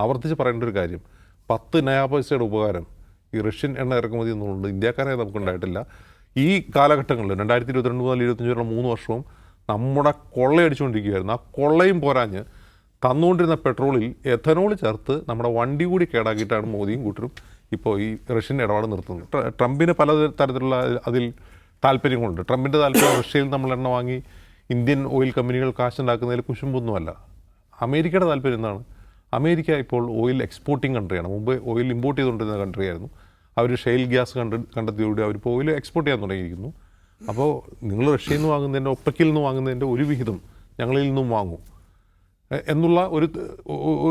ആവർത്തിച്ച് പറയേണ്ട ഒരു കാര്യം. പത്ത് നയാപൈസയുടെ ഉപകാരം ഈ റഷ്യൻ എണ്ണ ഇറക്കുമതി എന്നുള്ളത് ഇന്ത്യക്കാരെ നമുക്കുണ്ടായിട്ടില്ല. ഈ കാലഘട്ടങ്ങളിൽ രണ്ടായിരത്തി ഇരുപത്തിരണ്ട് മുതൽ ഇരുപത്തഞ്ച് വരെ മൂന്ന് വർഷവും നമ്മുടെ കൊള്ളയടിച്ചുകൊണ്ടിരിക്കുകയായിരുന്നു. ആ കൊള്ളയും പോരാഞ്ഞ് തന്നുകൊണ്ടിരുന്ന പെട്രോളിൽ എഥനോൾ ചേർത്ത് നമ്മുടെ വണ്ടി കൂടി കേടാക്കിയിട്ടാണ് മോദിയും കൂട്ടരും ഇപ്പോൾ ഈ റഷ്യൻ ഇടപാട് നിർത്തുന്നത്. ട്രംപിന് പല തരത്തിലുള്ള അതിൽ താല്പര്യങ്ങളുണ്ട്. ട്രംപിന്റെ താല്പര്യം റഷ്യയിൽ നമ്മൾ എണ്ണ വാങ്ങി ഇന്ത്യൻ ഓയിൽ കമ്പനികൾ കാശുണ്ടാക്കുന്നതിൽ കുശുമ്പൊന്നുമല്ല. അമേരിക്കയുടെ താല്പര്യം എന്താണ്? അമേരിക്ക ഇപ്പോൾ ഓയിൽ എക്സ്പോർട്ടിംഗ് കൺട്രിയാണ്. മുമ്പ് ഓയിൽ ഇമ്പോർട്ട് ചെയ്തുകൊണ്ടിരുന്ന കൺട്രിയായിരുന്നു. അവർ ഷെയിൽ ഗ്യാസ് കണ്ട് കണ്ടെത്തിയോടെ അവരിപ്പോൾ ഓയിൽ എക്സ്പോർട്ട് ചെയ്യാൻ തുടങ്ങിയിരിക്കുന്നു. അപ്പോൾ നിങ്ങൾ റഷ്യയിൽ നിന്ന് വാങ്ങുന്നതിന്റെ ഒപ്പക്കിൽ നിന്ന് വാങ്ങുന്നതിന്റെ ഒരു വിഹിതം ഞങ്ങളിൽ നിന്നും വാങ്ങും. എന്നുള്ള ഒരു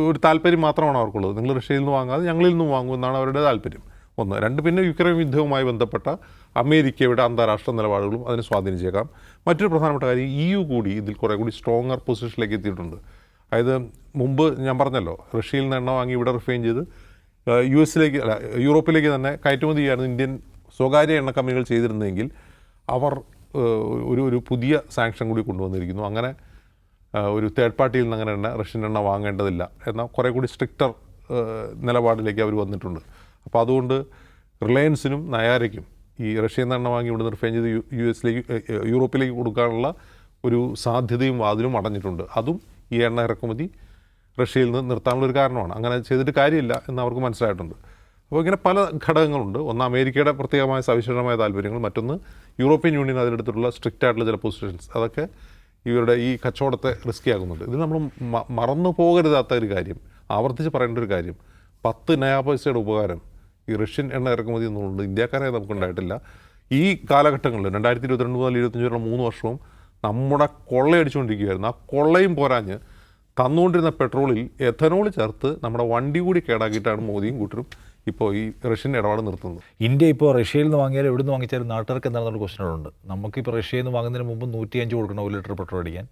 ഒരു താല്പര്യം മാത്രമാണ് അവർക്കുള്ളത്. നിങ്ങൾ റഷ്യയിൽ നിന്ന് വാങ്ങാതെ ഞങ്ങളിൽ നിന്നും വാങ്ങും എന്നാണ് അവരുടെ താല്പര്യം. ഒന്ന്. രണ്ട് പിന്നെ യുക്രൈൻ യുദ്ധവുമായി ബന്ധപ്പെട്ട അമേരിക്കയുടെ അന്താരാഷ്ട്ര നിലപാടുകളും അതിനെ സ്വാധീനിച്ചേക്കാം. മറ്റൊരു പ്രധാനപ്പെട്ട കാര്യം ഇ യു കൂടി ഇതിൽ കുറേ കൂടി സ്ട്രോങ്ങർ പൊസിഷനിലേക്ക് എത്തിയിട്ടുണ്ട്. അതായത് മുമ്പ് ഞാൻ പറഞ്ഞല്ലോ റഷ്യയിൽ നിന്ന് എണ്ണ വാങ്ങി ഇവിടെ റിഫൈൻ ചെയ്ത് യു എസിലേക്ക് അല്ല യൂറോപ്പിലേക്ക് തന്നെ കയറ്റുമതി ചെയ്യായിരുന്നു ഇന്ത്യൻ സ്വകാര്യ എണ്ണ കമ്പനികൾ ചെയ്തിരുന്നെങ്കിൽ അവർ ഒരു ഒരു പുതിയ സാങ്ഷൻ കൂടി കൊണ്ടുവന്നിരിക്കുന്നു. അങ്ങനെ ഒരു തേർഡ് പാർട്ടിയിൽ നിന്ന് അങ്ങനെ എണ്ണ റഷ്യൻ എണ്ണ വാങ്ങേണ്ടതില്ല എന്ന കുറേ കൂടി സ്ട്രിക്റ്റർ നിലപാടിലേക്ക് അവർ വന്നിട്ടുണ്ട്. അപ്പോൾ അതുകൊണ്ട് റിലയൻസിനും നയാരയ്ക്കും ഈ റഷ്യയിൽ നിന്ന് എണ്ണ വാങ്ങി ഇവിടുന്ന് റിഫൈൻ ചെയ്ത് യു എസിലേക്ക് യൂറോപ്പിലേക്ക് കൊടുക്കാനുള്ള ഒരു സാധ്യതയും വാതിലും അടഞ്ഞിട്ടുണ്ട്. അതും ഈ എണ്ണ ഇറക്കുമതി റഷ്യയിൽ നിന്ന് നിർത്താനുള്ളൊരു കാരണമാണ്. അങ്ങനെ ചെയ്തിട്ട് കാര്യമില്ല എന്ന് അവർക്ക് മനസ്സിലായിട്ടുണ്ട്. അപ്പോൾ ഇങ്ങനെ പല ഘടകങ്ങളുണ്ട്. ഒന്ന് അമേരിക്കയുടെ പ്രത്യേകമായ സവിശേഷമായ താല്പര്യങ്ങൾ മറ്റൊന്ന് യൂറോപ്യൻ യൂണിയൻ അതിലെടുത്തിട്ടുള്ള സ്ട്രിക്റ്റ് ആയിട്ടുള്ള ചില പൊസിഷൻസ് അതൊക്കെ ഇവരുടെ ഈ കച്ചവടത്തെ റിസ്ക്കി ആകുന്നുണ്ട് ഇത് നമ്മൾ മറന്നു പോകരുതാത്ത ഒരു കാര്യം ആവർത്തിച്ച് പറയേണ്ട ഒരു കാര്യം പത്ത് നയാ പൈസയുടെ ഉപകാരം ഈ റഷ്യൻ എണ്ണ ഇറക്കുമതി എന്നുള്ളത് ഇന്ത്യക്കാരെ നമുക്കുണ്ടായിട്ടില്ല ഈ കാലഘട്ടങ്ങളിൽ രണ്ടായിരത്തി ഇരുപത്തിരണ്ട് മുതൽ ഇരുപത്തഞ്ച് വരെയുള്ള മൂന്ന് വർഷവും നമ്മുടെ കൊള്ളയടിച്ചുകൊണ്ടിരിക്കുകയായിരുന്നു. ആ കൊള്ളയും പോരാഞ്ഞ് തന്നുകൊണ്ടിരുന്ന പെട്രോളിൽ എഥനോൾ ചേർത്ത് നമ്മുടെ വണ്ടി കൂടി കേടാക്കിയിട്ടാണ് മോദിയും കൂട്ടരും ഇപ്പോൾ ഈ റഷ്യൻ ഇടപാട് നിർത്തുന്നത്. ഇന്ത്യ ഇപ്പോൾ റഷ്യയിൽ നിന്ന് വാങ്ങിയാലും എവിടെ നിന്ന് വാങ്ങിച്ചാലും നാട്ടുകാർക്ക് എന്താണെന്നുള്ള ക്വസ്റ്റനുകളുണ്ട് നമുക്കിപ്പോൾ റഷ്യയിൽ നിന്ന് വാങ്ങുന്നതിന് മുമ്പ് നൂറ്റിയഞ്ച് കൊടുക്കണം ഒരു ലിറ്റർ പെട്രോൾ അടിക്കാൻ.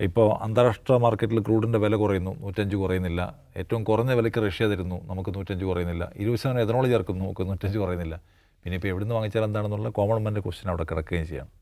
ഇപ്പോൾ അന്താരാഷ്ട്ര മാർക്കറ്റിൽ ക്രൂഡിന്റെ വില കുറയുന്നു നൂറ്റഞ്ച് കുറയുന്നില്ല. ഏറ്റവും കുറഞ്ഞ വിലയ്ക്ക് റഷ്യ തരുന്നു നമുക്ക് നൂറ്റഞ്ച് കുറയുന്നില്ല. ഇരുപത് ശതമാനം എഥനോൾ ചേർക്കുന്നു നമുക്ക് നൂറ്റഞ്ച് കുറയുന്നില്ല. പിന്നെ ഇപ്പോൾ എവിടെ നിന്ന് വാങ്ങിച്ചാൽ എന്താണെന്നുള്ള കോമൺ മാന്റെ ക്വസ്റ്റൻ അവിടെ കിടക്കുകയും ചെയ്യണം